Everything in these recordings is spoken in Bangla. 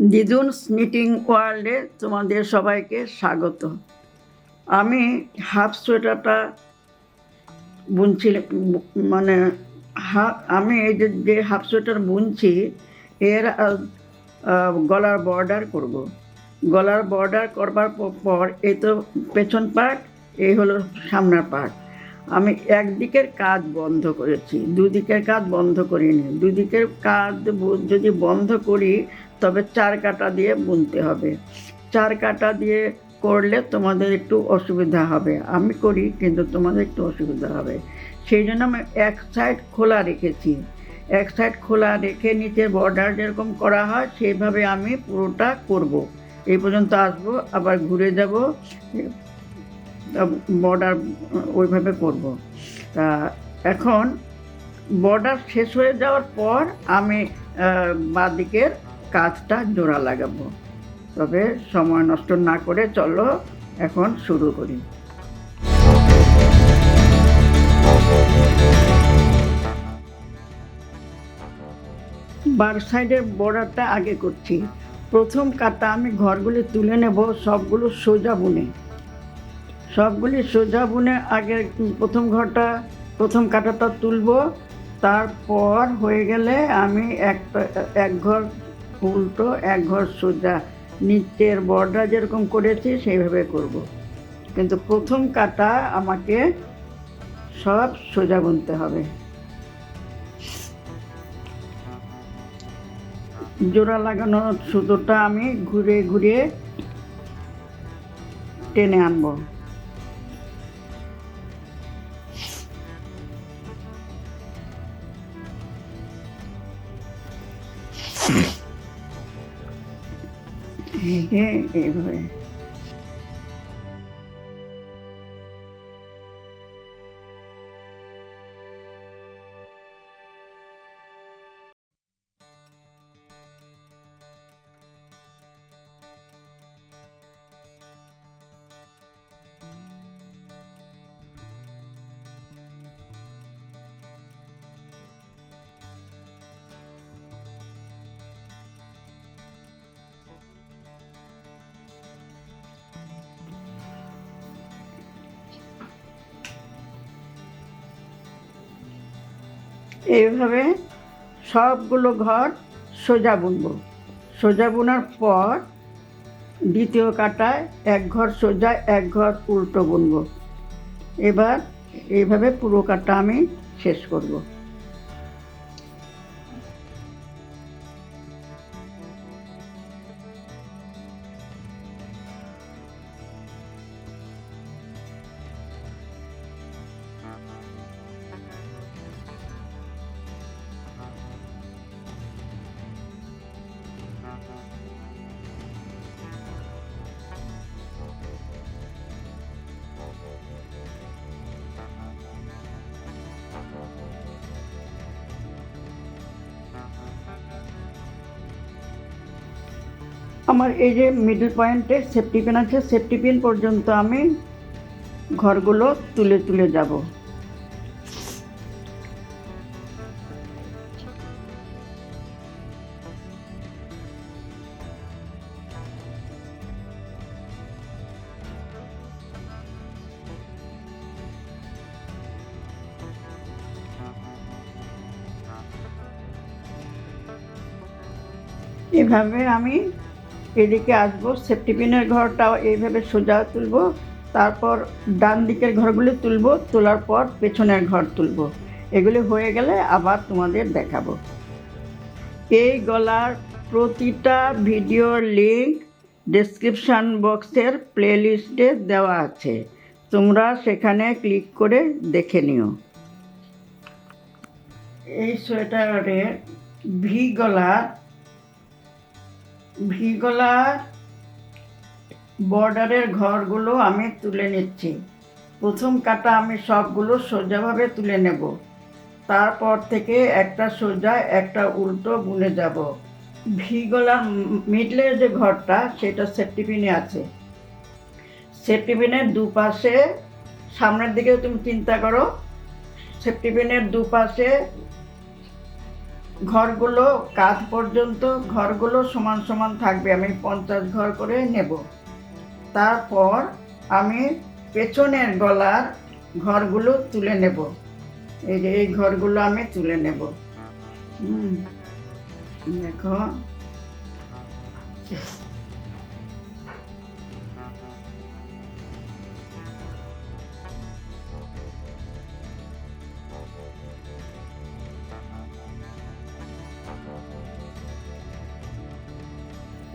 দিদুনস নিটিং ওয়ার্ল্ডে তোমাদের সবাইকে স্বাগত আমি হাফ সোয়েটারটা বুনছি মানে হাফ, আমি এই যে হাফ সোয়েটার বুনছি, এর গলার বর্ডার করব। গলার বর্ডার করবার পর এই তো পেছন পার্ট এই হলো সামনের পার্ট আমি একদিকের কাজ বন্ধ করেছি, দুদিকের কাজ বন্ধ করিনি। দুদিকের কাজ যদি বন্ধ করি, তবে চার কাটা দিয়ে বুনতে হবে। চার কাটা দিয়ে করলে তোমাদের একটু অসুবিধা হবে। আমি করি, কিন্তু তোমাদের একটু অসুবিধা হবে। সেই জন্য আমি এক সাইড খোলা রেখেছি। এক সাইড খোলা রেখে নিচে বর্ডার যেরকম করা হয়, সেইভাবে আমি পুরোটা করব। এই পর্যন্ত আসব, আবার ঘুরে যাব। বর্ডার ওইভাবে করব। তা এখন বর্ডার শেষ হয়ে যাওয়ার পর আমি বাঁদিকের কাজটা জোড়া লাগাবো। তবে সময় নষ্ট না করে চলো এখন শুরু করি। বার সাইডের বর্ডারটা আগে করছি। প্রথম কাটা আমি ঘরগুলি তুলে নেব, সবগুলো সোজা বুনে। সবগুলি সোজা বুনে আগে প্রথম ঘরটা, প্রথম কাটাটা তুলব। তারপর হয়ে গেলে আমি একটা, এক ঘর উল্টো, এক ঘর সোজা। নিচের বর্ডার যেরকম করেছি সেইভাবে করব। কিন্তু প্রথম কাটা আমাকে সব সোজা বুনতে হবে। জোড়া লাগানো সুতোটা আমি ঘুরে ঘুরে টেনে আনব। এইভাবে এইভাবে সবগুলো ঘর সোজা বুনব। সোজা বোনার পর দ্বিতীয় কাটায় এক ঘর সোজা, এক ঘর উল্টো বুনব। এবার এইভাবে পুরো কাটা আমি শেষ করব। আমার এই যে মিডল পয়েন্টে সেফটি পিন আছে সেফটি পিন পর্যন্ত আমি ঘরগুলো তুলে তুলে যাব। এভাবে আমি এদিকে আসব। সেফটি পিনের ঘরটাও এইভাবে সোজা তুলবো, তারপর ডান দিকের ঘরগুলি তুলবো, তোলার পর পেছনের ঘর তুলবো। এগুলি হয়ে গেলে আবার তোমাদের দেখাবো। এই গলার প্রতিটা ভিডিওর লিঙ্ক ডেসক্রিপশান বক্সের প্লেলিস্টে দেওয়া আছে। তোমরা সেখানে ক্লিক করে দেখে নিও। এই সোয়েটারের ভি গলার ভি গলার বর্ডারের ঘরগুলো আমি তুলে নিচ্ছি। প্রথম কাটা আমি সবগুলো সোজাভাবে তুলে নেব। তারপর থেকে একটা সোজা, একটা উল্টো বুনে যাব। ভি গলার মিডলের যে ঘরটা, সেটা সেফটি পিনে আছে। সেফটি পিনের দুপাশে, সামনের দিকে তুমি চিন্তা করো সেফটি পিনের দুপাশে ঘরগুলো কাঁধ পর্যন্ত ঘরগুলো সমান সমান থাকবে। আমি পঞ্চাশ ঘর করে নেব। তারপর আমি পেছনের গলার ঘরগুলো তুলে নেব। এই যে এই ঘরগুলো আমি তুলে নেব। হুম দেখো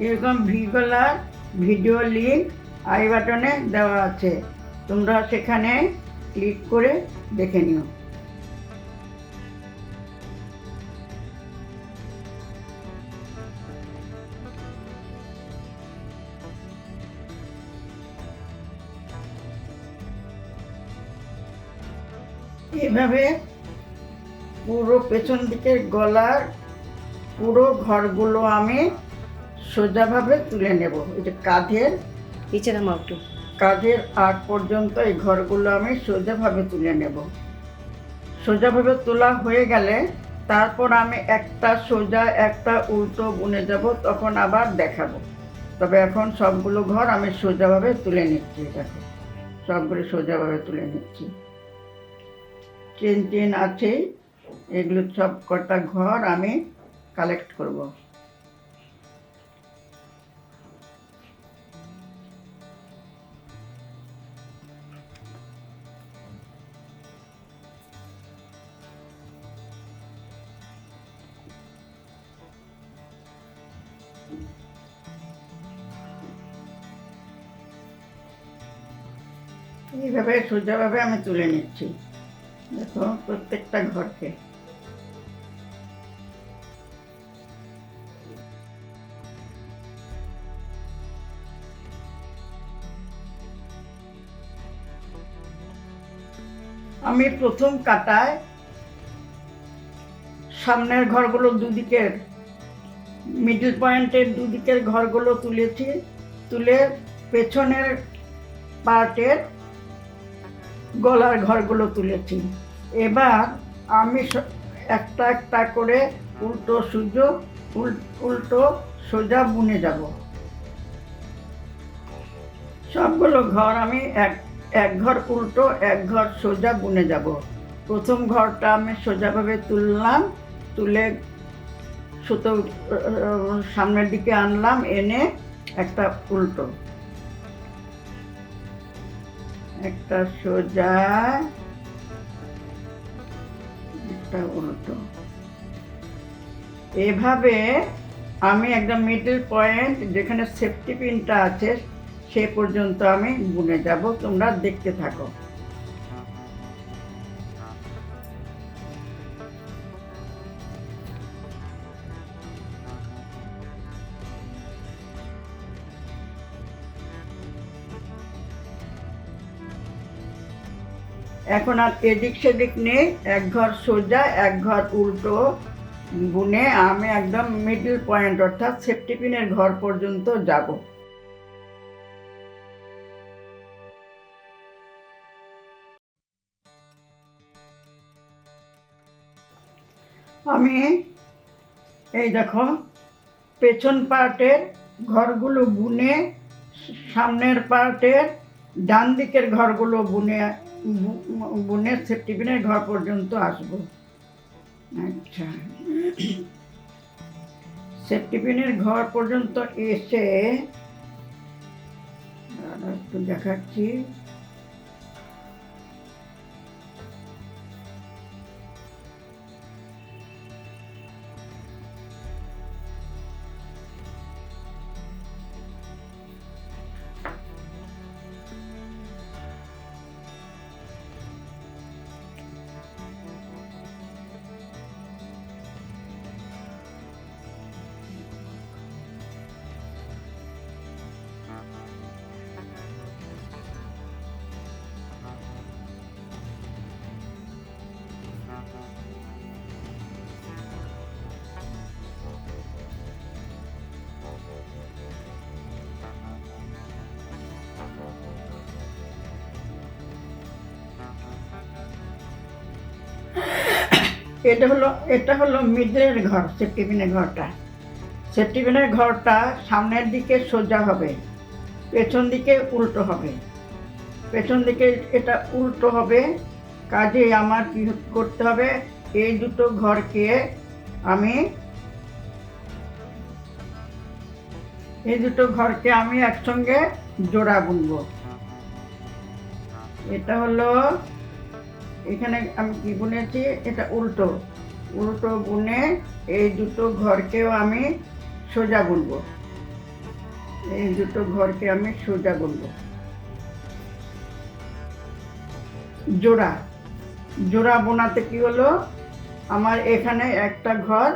এরকম ভিগলার ভিডিও লিঙ্ক আই বাটনে দেওয়া আছে। তোমরা সেখানে ক্লিক করে দেখে নিও। এভাবে পুরো পেছন দিকের গলার পুরো ঘরগুলো আমি সোজাভাবে তুলে নেব। এই যে কাঁধের নিচে নামাও একটু। কাঁধের আগ পর্যন্ত এই ঘরগুলো আমি সোজাভাবে তুলে নেব। সোজাভাবে তোলা হয়ে গেলে তারপর আমি একটা সোজা একটা উল্টো বুনে যাব তখন আবার দেখাবো। তবে এখন সবগুলো ঘর আমি সোজাভাবে তুলে নিচ্ছি দেখো সবগুলো সোজাভাবে তুলে নিচ্ছি। চেন চেন আছে এগুলো সব কটা ঘর আমি কালেক্ট করব। সোজাভাবে আমি তুলে নিচ্ছি। দেখো, প্রত্যেকটা ঘরকে। আমি প্রথম কাটায় সামনের ঘরগুলো দুদিকের মিডল পয়েন্টের দুদিকের ঘরগুলো তুলেছি, তুলে পেছনের পার্টের গলার ঘরগুলো তুলেছি। এবার আমি একটা একটা করে উল্টো উল- উল্টো সোজা বুনে যাব। সবগুলো ঘর আমি এক এক ঘর উল্টো, এক ঘর সোজা বুনে যাব। প্রথম ঘরটা আমি সোজাভাবে তুললাম, তুলে সুতো সামনের দিকে আনলাম, এনে একটা উল্টো। একটা সোজা, একটা উল্টো। এভাবে আমি একদম মিডল পয়েন্ট যেখানে সেফটি পিনটা আছে, সে পর্যন্ত আমি বুনে যাব, তোমরা দেখতে থাকো। এখন আর এদিক সেদিক নেই, এক ঘর সোজা, এক ঘর উল্টো বুনে আমি একদম মিডল পয়েন্ট অর্থাৎ সেফটি পিনের ঘর পর্যন্ত যাব। আমি এই দেখো, পেছন পার্টের ঘরগুলো বুনে সামনের পার্টের ডান দিকের ঘরগুলো বুনে বু- বুনে সেফটিপিনের ঘর পর্যন্ত আসব। আচ্ছা। সেফটিপিনের ঘর পর্যন্ত এসে একটু দেখাচ্ছি। এটা হলো এটা হলো মিডলের ঘর সেফটিবিনের ঘরটা। সেফটিবিনের ঘরটা সামনের দিকে সোজা হবে, পেছন দিকে উল্টো হবে। পেছন দিকে এটা উল্টো হবে, কাজে আমার কি করতে হবে, এই দুটো ঘরকে আমি, এই দুটো ঘরকে আমি একসঙ্গে জোড়া বুনবো। এটা হলো এখানে আমি কি বুনেছি? এটা উল্টো। উল্টো বুনে এই দুটো ঘরকেও আমি সোজা বুনবো। এই দুটো ঘরকে আমি সোজা বুনবো। জোড়া। জোড়া বোনাতে কি হলো? আমার এখানে একটা ঘর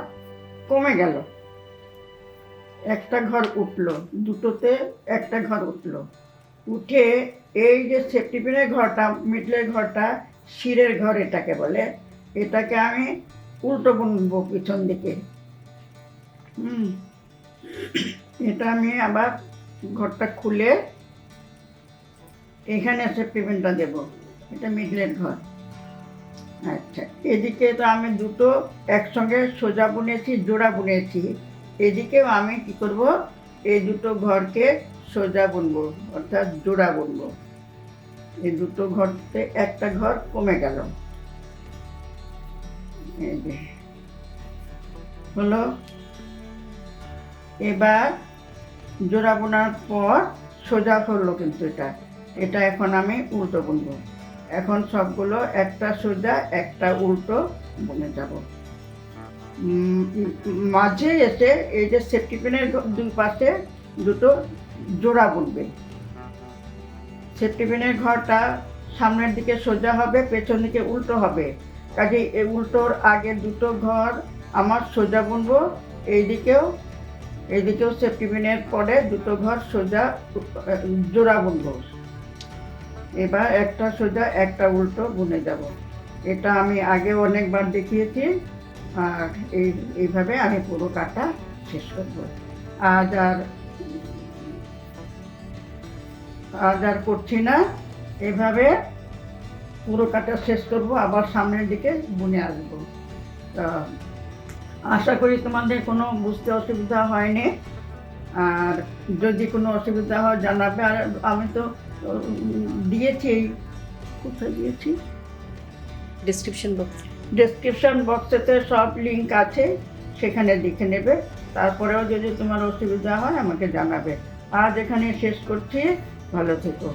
কমে গেল। একটা ঘর উঠল। দুটোতে একটা ঘর উঠল। উঠে এই যে সেফটিপিনের ঘরটা, মিডলের ঘরটা শিরের ঘর এটাকে বলে। এটাকে আমি উল্টো বুনবো পিছন দিকে। হুম। এটা আমি আবার ঘরটা খুলে এখানে এসে পেমেন্টটা দেব। এটা মিডলের ঘর। আচ্ছা এদিকে তো আমি দুটো একসঙ্গে সোজা বুনেছি, জোড়া বুনেছি। এদিকেও আমি কি করব? এই দুটো ঘরকে সোজা বুনবো, অর্থাৎ জোড়া বুনবো। এই দুটো ঘরতে একটা ঘর কমে গেল। হলো, এবার জোড়া বোনার পর সোজা হলো কিন্তু এটা। এটা এখন আমি উল্টো বুনবো। এখন সবগুলো একটা সোজা, একটা উল্টো বুনে যাব। মাঝে এসে এই যে সেফটি পিনের দুই পাশে দুটো জোড়া বুনবে। সেফটি পিনের ঘরটা সামনের দিকে সোজা হবে, পেছন দিকে উল্টো হবে। কাজে এই উল্টোর আগে দুটো ঘর আমার সোজা বুনবো, এইদিকেও এইদিকেও সেফটি পিনের পরে দুটো ঘর সোজা, জোড়া বুনবো। এবার একটা সোজা, একটা উল্টো বুনে যাব। এটা আমি আগে অনেকবার দেখিয়েছি, আর এই, এইভাবে আমি পুরো কাটা শেষ করব। আজ আর আজ আর করছি না। এভাবে পুরো কাটা শেষ করব আবার সামনের দিকে বুনে আসব। তা আশা করি তোমাদের কোনো বুঝতে অসুবিধা হয়নি। আর যদি কোনো অসুবিধা হয় জানাবে। আর আমি তো দিয়েছি কোথায় দিয়েছি? ডিসক্রিপশন বক্স ডেসক্রিপশন বক্সেতে সব লিঙ্ক আছে সেখানে দেখে নেবে। তারপরেও যদি তোমার অসুবিধা হয় আমাকে জানাবে। আজ এখানে শেষ করছি। ভালো থেকো।